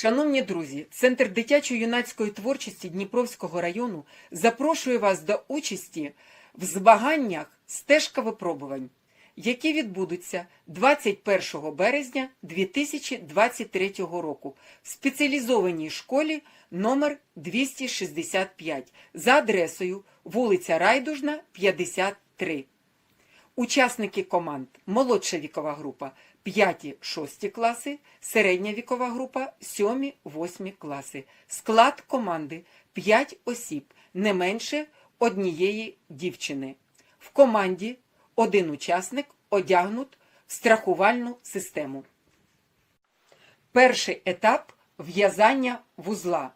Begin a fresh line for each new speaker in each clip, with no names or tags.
Шановні друзі, Центр дитячо-юнацької творчості Дніпровського району запрошує вас до участі в змаганнях стежка випробувань, які відбудуться 21 березня 2023 року в спеціалізованій школі номер 265 за адресою вулиця Райдужна, 53. Учасники команд молодша вікова група 5-6 класи, середня вікова група 7-8 класи. Склад команди 5 осіб, не менше однієї дівчини. В команді один учасник одягнут в страхувальну систему. Перший етап в'язання вузла.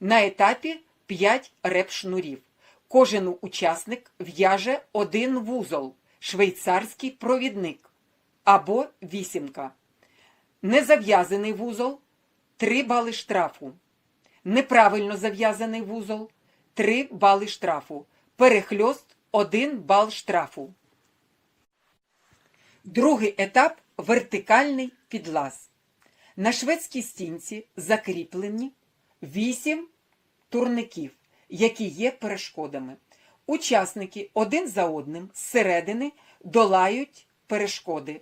На етапі 5 реп-шнурів. Кожен учасник в'яже один вузол, швейцарський провідник або вісімка. Незав'язаний вузол 3 бали штрафу. Неправильно зав'язаний вузол 3 бали штрафу. Перехльост 1 бал штрафу. Другий етап вертикальний підлаз. На шведській стінці закріплені 8 турників, які є перешкодами. Учасники один за одним зсередини долають перешкоди.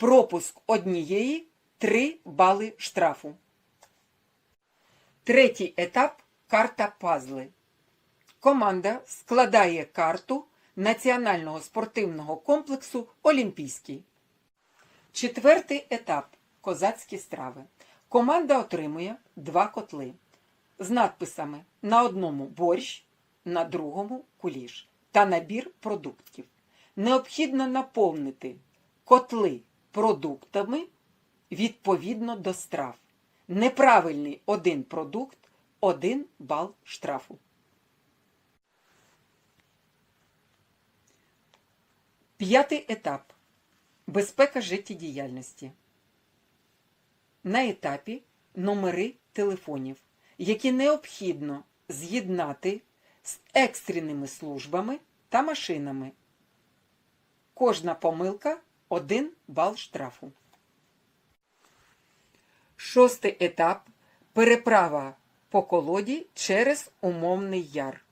Пропуск однієї 3 бали штрафу. Третій етап карта пазли. Команда складає карту національного спортивного комплексу Олімпійський. Четвертий етап козацькі страви. Команда отримує два котли з надписами на одному борщ, на другому куліш та набір продуктів. Необхідно наповнити котли продуктами відповідно до страв. Неправильний один продукт один бал штрафу. П'ятий етап безпека життєдіяльності. На етапі номери телефонів, які необхідно з'єднати з екстреними службами та машинами. Кожна помилка 1 бал штрафу. Шостий етап переправа по колоді через умовний яр.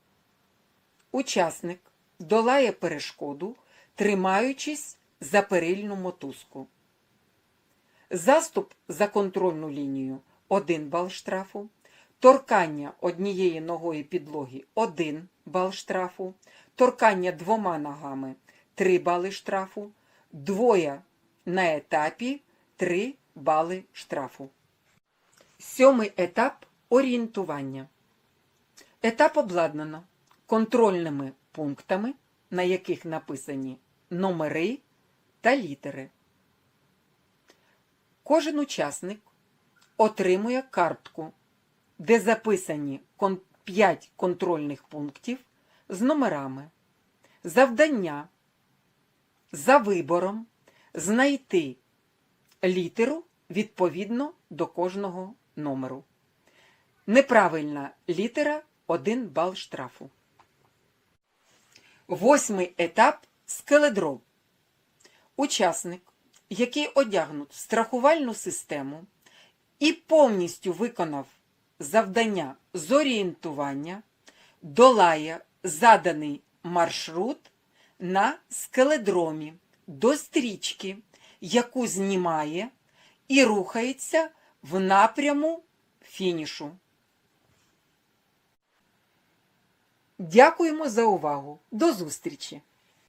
Учасник долає перешкоду, тримаючись за перильну мотузку. Заступ за контрольну лінію 1 бал штрафу. Торкання однієї ногою підлоги 1 бал штрафу. Торкання двома ногами 3 бали штрафу. Двоє на етапі 3 бали штрафу. Сьомий етап орієнтування. Етап обладнано контрольними пунктами, на яких написані номери та літери. Кожен учасник отримує картку, де записані 5 контрольних пунктів з номерами. Завдання за вибором знайти літеру відповідно до кожного номеру. Неправильна літера 1 бал штрафу. Восьмий етап скеледров. Учасник, який одягнут страхувальну систему і повністю виконав завдання з орієнтування, долає заданий маршрут на скеледромі до стрічки, яку знімає і рухається в напряму фінішу. Дякуємо за увагу. До зустрічі!